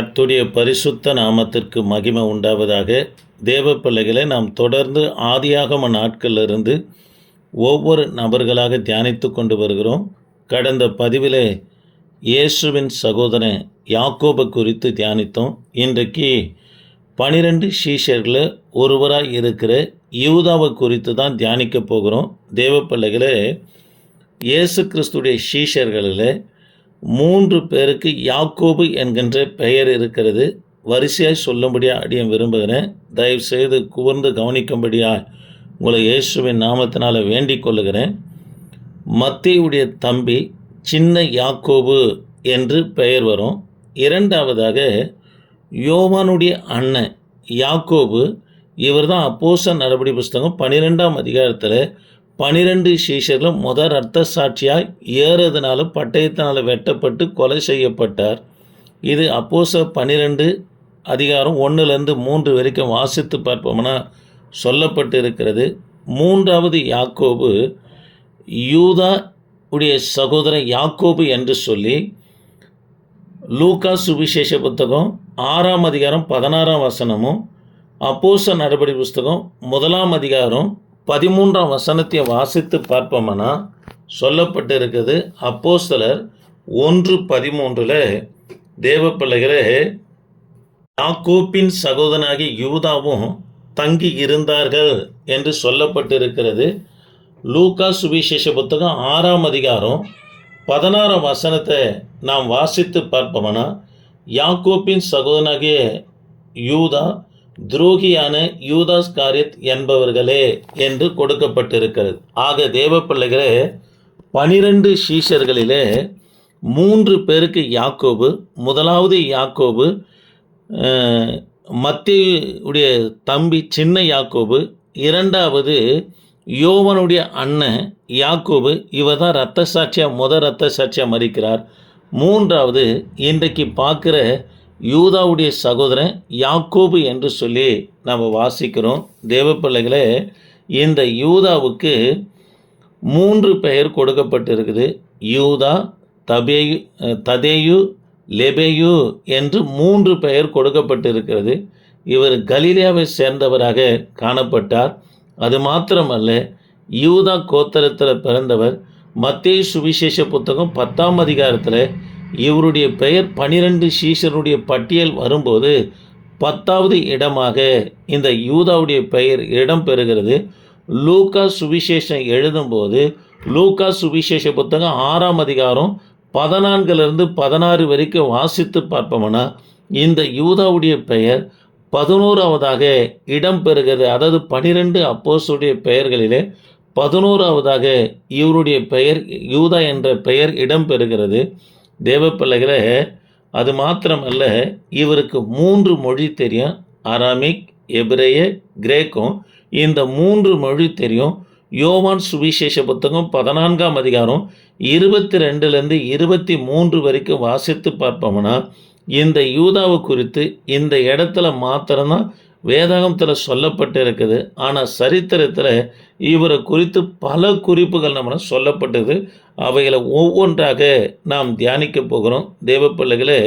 அத்துடைய பரிசுத்த நாமத்திற்கு மகிமை உண்டாவதாக தேவ பிள்ளைகளை நாம் தொடர்ந்து ஆதியாகம நாட்களிலிருந்து ஒவ்வொரு நபர்களாக தியானித்து கொண்டு வருகிறோம். கடந்த பதிவிலே இயேசுவின் சகோதரன் யாக்கோபை குறித்து தியானித்தோம். இன்றைக்கு பனிரெண்டு சீஷர்களில் ஒருவராக இருக்கிற யூதாவை குறித்து தான் தியானிக்க போகிறோம். தேவ பிள்ளைகளே இயேசு கிறிஸ்துடைய சீஷர்களில் மூன்று பேருக்கு யாக்கோபு என்கின்ற பெயர் இருக்கிறது. வரிசையாக சொல்லும்படியாக அடியும் விரும்புகிறேன். தயவு செய்து கூர்ந்து கவனிக்கும்படியாக உங்களை இயேசுவின் நாமத்தினால் வேண்டிக் கொள்ளுகிறேன். மத்தியுடைய தம்பி சின்ன யாக்கோபு என்று பெயர் வரும். இரண்டாவதாக யோவானுடைய அண்ணன் யாக்கோபு இவர் தான் அப்போச நடபடி புஸ்தகம் பன்னிரெண்டாம் அதிகாரத்தில் பனிரெண்டு சீஷர்களும் முதல் ரத்த சாட்சியாய் ஏறதுனால பட்டயத்தினால் வெட்டப்பட்டு கொலை செய்யப்பட்டார். இது அப்போச பன்னிரெண்டு அதிகாரம் ஒன்றுலேருந்து மூன்று வரைக்கும் வாசித்து பார்ப்போம்னா சொல்லப்பட்டு இருக்கிறது மூன்றாவது யாக்கோபு யூதா உடைய சகோதரன் யாக்கோபு என்று சொல்லி லூகா சுவிசேஷ புத்தகம் ஆறாம் அதிகாரம் பதினாறாம் வசனமும் அப்போச நடபடி புஸ்தகம் முதலாம் அதிகாரம் பதிமூன்றாம் வசனத்தை வாசித்து பார்ப்போம்னா? சொல்லப்பட்டு அப்போ சிலர் ஒன்று பதிமூன்றில் தேவ பிள்ளைகளே யாக்கோப்பின் சகோதரனாகி யூதாவும் தங்கி இருந்தார்கள் என்று சொல்லப்பட்டிருக்கிறது. லூகா சுவிசேஷ புத்தகம் ஆறாம் அதிகாரம் பதினாறாம் வசனத்தை நாம் வாசித்து பார்ப்போம்னா? யாக்கோப்பின் சகோதரனாகிய யூதா துரோகியான யூதாஸ் காரியத் என்பவர்களே என்று கொடுக்கப்பட்டிருக்கிறது. ஆக தேவ பிள்ளைகளே பனிரெண்டு சீஷர்களிலே மூன்று பேருக்கு யாக்கோபு முதலாவது யாக்கோபு மத்தியுடைய தம்பி சின்ன யாக்கோபு இரண்டாவது யோவனுடைய அண்ணன் யாக்கோபு இவர் தான் ரத்த சாட்சியாக முத ரத்த சாட்சியாக மறிக்கிறார். மூன்றாவது இன்றைக்கு பார்க்குற யூதாவுடைய சகோதரன் யாக்கோபு என்று சொல்லி நாம் வாசிக்கிறோம். தேவ பிள்ளைகளே இந்த யூதாவுக்கு மூன்று பெயர் கொடுக்கப்பட்டிருக்குது. யூதா தபேயு ததேயு லெபேயு என்று மூன்று பெயர் கொடுக்கப்பட்டிருக்கிறது. இவர் கலீலியாவை சேர்ந்தவராக காணப்பட்டார். அது மாத்திரமல்ல யூதா கோத்தரத்தில் பிறந்தவர். மத்திய சுவிசேஷ புத்தகம் பத்தாம் அதிகாரத்தில் இவருடைய பெயர் பனிரெண்டு சீஷருடைய பட்டியல் வரும்போது பத்தாவது இடமாக இந்த யூதாவுடைய பெயர் இடம் பெறுகிறது லூக்கா சுவிசேஷம் எழுதும்போது லூக்கா சுவிசேஷ புத்தகம் ஆறாம் அதிகாரம் பதினான்கிலிருந்து பதினாறு வரைக்கும் வாசித்து பார்ப்போம்னா இந்த யூதாவுடைய பெயர் பதினோராவதாக இடம் பெறுகிறது அதாவது பனிரெண்டு அப்போஸுடைய பெயர்களிலே பதினோராவதாக இவருடைய பெயர் யூதா என்ற பெயர் இடம் பெறுகிறது தேவப்பிள்ளைகளை அது மாத்திரமல்ல இவருக்கு மூன்று மொழி தெரியும். அராமிக் எபிரேய கிரேக்கம். இந்த மூன்று மொழி தெரியும். யோவான் சுவிசேஷ புத்தகம் பதினான்காம் அதிகாரம் இருபத்தி ரெண்டுலேருந்து இருபத்தி மூன்று வரைக்கும் வாசித்து பார்ப்போம்னா இந்த யூதாவை குறித்து இந்த இடத்துல மாத்திரம்தான் வேதாகமத்தில் சொல்லப்பட்டு இருக்குது ஆனால் சரித்திரத்தில் இவரை குறித்து பல குறிப்புகள் நம்ம சொல்லப்பட்டது அவைகளை ஒவ்வொன்றாக நாம் தியானிக்க போகிறோம். தேவ பிள்ளைகளே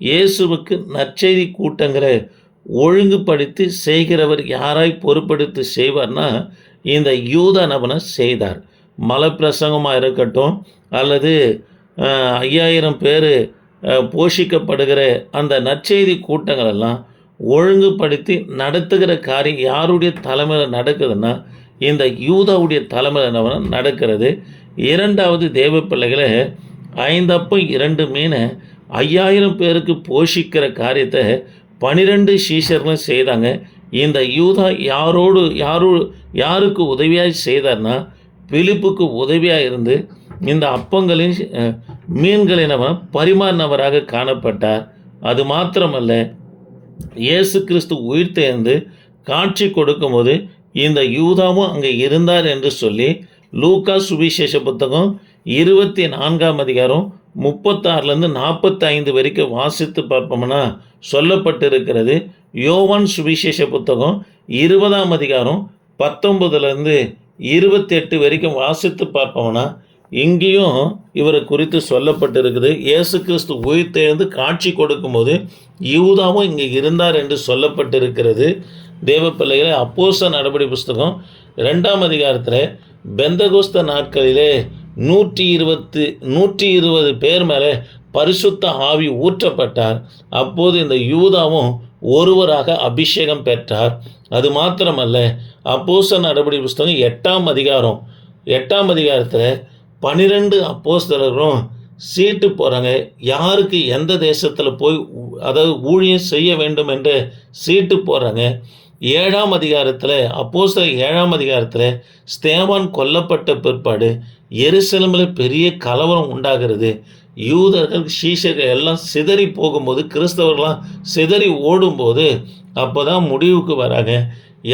இயேசுவுக்கு நற்செய்தி கூட்டங்களை ஒழுங்குபடுத்தி செய்கிறவர் யாராய் பொறுப்படுத்தி செய்வார்னா இந்த யூத நபனை செய்தார். மலை பிரசங்கமாக இருக்கட்டும் அல்லது ஐயாயிரம் பேர் போஷிக்கப்படுகிற அந்த நற்செய்தி கூட்டங்கள் எல்லாம் ஒழுங்குபடுத்தி நடத்துகிற காரியம் யாருடைய தலைமையில் நடக்குதுன்னா இந்த யூதாவுடைய தலைமையில் நடக்கிறது. இரண்டாவது தேவ பிள்ளைகளை ஐந்தப்பம் இரண்டு மீனை ஐயாயிரம் பேருக்கு போஷிக்கிற காரியத்தை பனிரெண்டு சீஷர்களும் செய்தாங்க. இந்த யூதா யாரோடு யாரோ யாருக்கு உதவியாக செய்தார்னா பிலிப்புக்கு உதவியாக இருந்து இந்த அப்பங்களின் மீன்களின் அவன் பரிமாறினவராக காணப்பட்டார். அது மாத்திரமல்ல இயேசு கிறிஸ்து உயிர் தேர்ந்து காட்சி கொடுக்கும்போது இந்த யூதாவும் அங்கே இருந்தார் என்று சொல்லி லூக்கா சுவிசேஷ புத்தகம் இருபத்தி நான்காம் அதிகாரம் முப்பத்தாறுலேருந்து நாற்பத்தைந்து வரைக்கும் வாசித்து பார்ப்போம்னா சொல்லப்பட்டிருக்கிறது. யோவான் சுவிசேஷ புத்தகம் இருபதாம் அதிகாரம் பத்தொன்பதுலேருந்து இருபத்தி எட்டு வரைக்கும் வாசித்து பார்ப்போம்னா இங்கேயும் இவரை குறித்து சொல்லப்பட்டிருக்குது. இயேசு கிறிஸ்து உயிர்த்தெழுந்து காட்சி கொடுக்கும்போது யூதாவும் இங்கே இருந்தார் என்று சொல்லப்பட்டிருக்கிறது. தேவ பிள்ளைகளை அப்போச நடபடி புஸ்தகம் ரெண்டாம் அதிகாரத்தில் பெந்தகோஸ்த நாட்களிலே நூற்றி இருபத்து நூற்றி இருபது பேர் மேலே பரிசுத்த ஆவி ஊற்றப்பட்டார். அப்போது இந்த யூதாவும் ஒருவராக அபிஷேகம் பெற்றார். அது மாத்திரமல்ல அப்போச நடபடி புஸ்தகம் எட்டாம் அதிகாரம் எட்டாம் அதிகாரத்தில் பனிரெண்டு அப்போஸ்தலரும் சீட்டு போகிறாங்க யாருக்கு எந்த தேசத்தில் போய் ஊ- அதாவது ஊழியம் செய்ய வேண்டும் என்று சீட்டு போகிறாங்க ஏழாம் அதிகாரத்தில் அப்போஸ்தலர் ஏழாம் அதிகாரத்தில் ஸ்தேவான் கொல்லப்பட்ட பிற்பாடு எருசலமில் பெரிய கலவரம் உண்டாகிறது. யூதர்கள் சீஷர்கள் எல்லாம் சிதறி போகும்போது கிறிஸ்தவர்கள்லாம் சிதறி ஓடும்போது அப்போ தான் முடிவுக்கு வராங்க.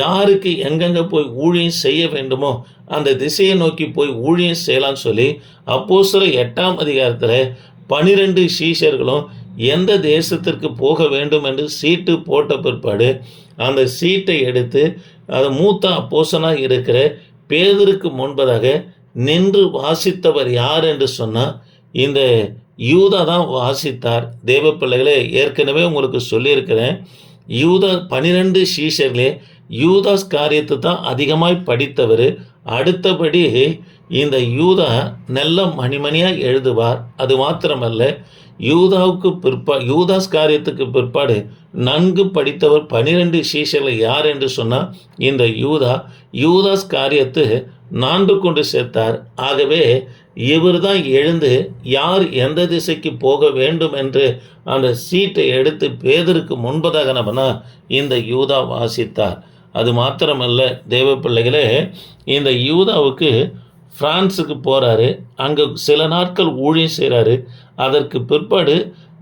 யாருக்கு எங்கெங்கே போய் ஊழியம் செய்ய வேண்டுமோ அந்த திசையை நோக்கி போய் ஊழியம் செய்யலாம்னு சொல்லி அப்போஸ்தல எட்டாம் அதிகாரத்தில் பனிரெண்டு சீஷர்களும் எந்த தேசத்திற்கு போக வேண்டும் என்று சீட்டு போட்ட பிற்பாடு அந்த சீட்டை எடுத்து அது மூத்த அப்போசனாக இருக்கிற பேதருக்கு முன்பதாக நின்று வாசித்தவர் யார் என்று சொன்னால் இந்த யூதா தான் வாசித்தார். தேவ பிள்ளைகளே ஏற்கனவே உங்களுக்கு சொல்லியிருக்கிறேன். யூதா பனிரெண்டு சீஷர்களே யூதாஸ் காரியத்தை தான் அதிகமாய் படித்தவர். அடுத்தபடி இந்த யூதா நல்ல மணிமணியாக எழுதுவார். அது மாத்திரமல்ல யூதாவுக்கு பிற்பா யூதாஸ் காரியத்துக்கு பிற்பாடு நன்கு படித்தவர் பனிரெண்டு சீஷர்கள் யார் என்று சொன்னால் இந்த யூதா யூதாஸ் காரியத்தை நான்கு கொண்டு சேர்த்தார். ஆகவே இவர் தான் எழுந்து யார் எந்த திசைக்கு போக வேண்டும் என்று அந்த சீட்டை எடுத்து பேதருக்கு முன்பதாக நம்மனா இந்த யூதா வாசித்தார். அது மாத்திரமல்ல தேவ பிள்ளைகளே இந்த யூதாவுக்கு ஃப்ரான்ஸுக்கு போகிறாரு அங்கே சில நாட்கள் ஊழியம் செய்கிறாரு அதற்கு பிற்பாடு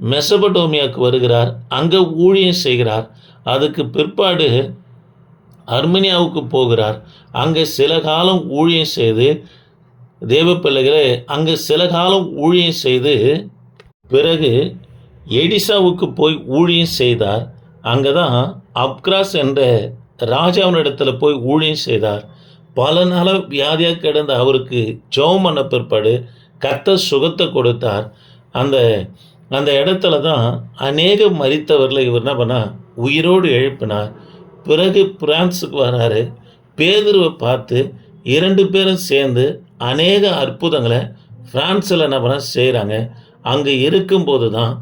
மெசபடோமியாவுக்கு வருகிறார் அங்கே ஊழியம் செய்கிறார் அதுக்கு பிற்பாடு அர்மேனியாவுக்கு போகிறார் அங்கே சில காலம் ஊழியம் செய்து தேவ பிள்ளைகளே அங்கே சில காலம் ஊழியம் செய்து பிறகு எடிசாவுக்கு போய் ஊழியம் செய்தார் அங்கே தான் அப்கிராஸ் என்ற ராஜாவினிடத்தில் போய் ஊழியம் செய்தார். பல நாளாக வியாதியாக கிடந்த அவருக்கு ஜெபம் பண்ண பிற்பாடு கத்த சுகத்தை கொடுத்தார். அந்த அந்த இடத்துல தான் அநேக மறித்தவர்களை இவர் என்ன பண்ணா உயிரோடு எழுப்பினார். பிறகு பிரான்ஸுக்கு வராரு. பேதுருவை பார்த்து இரண்டு பேரும் சேர்ந்து அநேக அற்புதங்களை ஃப்ரான்ஸில் என்ன பண்ண செய்கிறாங்க அங்கே இருக்கும்போது தான்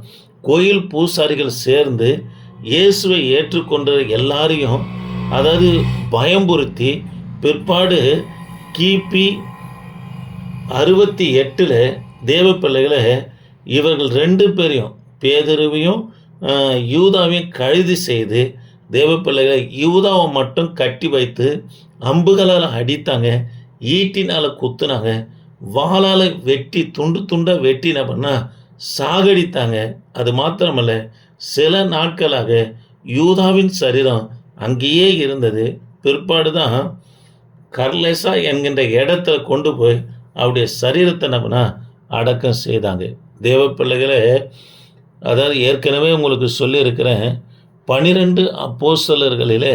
கோயில் பூசாரிகள் சேர்ந்து இயேசுவை ஏற்றுக்கொண்ட எல்லாரையும் அதாவது பயம்புறுத்தி பிற்பாடு கிபி அறுபத்தி எட்டில் தேவ பிள்ளைகளை இவர்கள் ரெண்டு பேரையும் பேதருவையும் யூதாவையும் கைது செய்து தேவ பிள்ளைகளை யூதாவை மட்டும் கட்டி வைத்து அம்புகளால் அடித்தாங்க. ஈட்டினால் குத்துனாங்க. வாளால் வெட்டி துண்டு துண்டாக வெட்டினப்பன்னா சாகடித்தாங்க. அது மாத்திரமல்ல சில நாட்களாக யூதாவின் சரீரம் அங்கேயே இருந்தது. பிற்பாடு தான் கர்லெஸா என்கின்ற இடத்துல கொண்டு போய் அவருடைய சரீரத்தை நம்மனா அடக்கம் செய்தாங்க. தேவ பிள்ளைகளை அதாவது ஏற்கனவே உங்களுக்கு சொல்லியிருக்கிறேன் பனிரெண்டு அப்போசலர்களிலே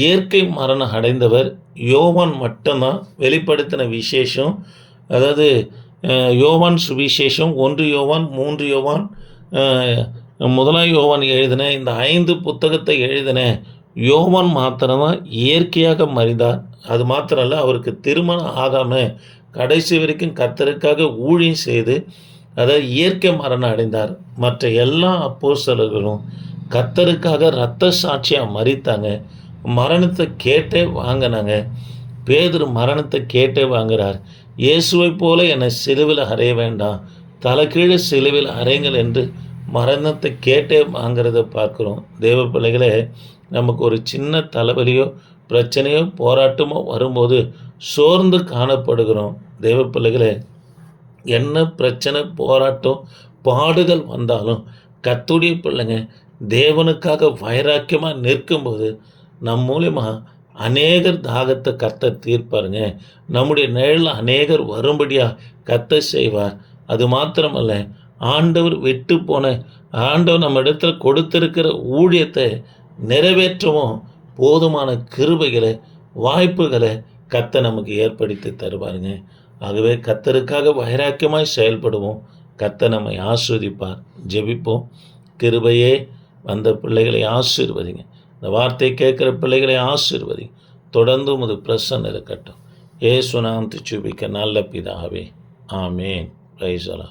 இயற்கை மரணம் அடைந்தவர் யோவான் மட்டும்தான். வெளிப்படுத்தின விசேஷம் அதாவது யோவான் சுவிசேஷம் ஒன்று யோவான் மூன்று யோவான் முதலாம் யோவான் எழுதின இந்த ஐந்து புத்தகத்தை எழுதின யோவான் மாத்திரம்தான் இயற்கையாக மறிந்தார். அது மாத்திரம் இல்லை அவருக்கு திருமணம் ஆகாமல் கடைசி வரைக்கும் கர்த்தருக்காக ஊழியம் செய்து அதாவது இயற்கை மரணம் அடைந்தார். மற்ற எல்லா அப்போஸ்தலர்களும் கத்தருக்காக இரத்த சாட்சியாக மறித்தாங்க மரணத்தை கேட்டே வாங்கினாங்க. பேதர் மரணத்தை கேட்டே வாங்குறார். இயேசுவை போல என்னை சிலுவில் அறைய வேண்டாம். தலைகீழே சிலுவில் அறைங்கள் என்று மரணத்தை கேட்டே வாங்கிறத பார்க்குறோம். தேவ பிள்ளைகளே நமக்கு ஒரு சின்ன தலைவலியோ பிரச்சனையோ போராட்டமோ வரும்போது சோர்ந்து காணப்படுகிறோம். தேவ பிள்ளைகளே என்ன பிரச்சனை போராட்டம் பாடுதல் வந்தாலும் கத்துடைய பிள்ளைங்க தேவனுக்காக வைராக்கியமாக நிற்கும்போது நம் மூலயமா அநேகர் தாகத்தை கத்த தீர்ப்பாருங்க. நம்முடைய நிழலில் அநேகர் வரும்படியாக கத்த செய்வார். அது மாத்திரமல்ல ஆண்டவர் விட்டு போன ஆண்டவர் நம்ம இடத்துல கொடுத்திருக்கிற ஊழியத்தை நிறைவேற்றவும். போதுமான கிருபைகளை வாய்ப்புகளை கத்த நமக்கு ஏற்படுத்தி தருவாருங்க. ஆகவே கத்தருக்காக வைராக்கியமாய் செயல்படுவோம். கத்த நம்மை ஆஸ்வதிப்பார். ஜெபிப்போம். கிருபையே வந்த பிள்ளைகளை ஆசீர்வதிங்க. இந்த வார்த்தை கேட்குற பிள்ளைகளை ஆசீர்வதிங்க. தொடர்ந்து உமது பிரசன்ன இருக்கட்டும். ஏசுநாம் சுபிக்க நல்ல பிதாவே. ஆமேன். பிரைசலா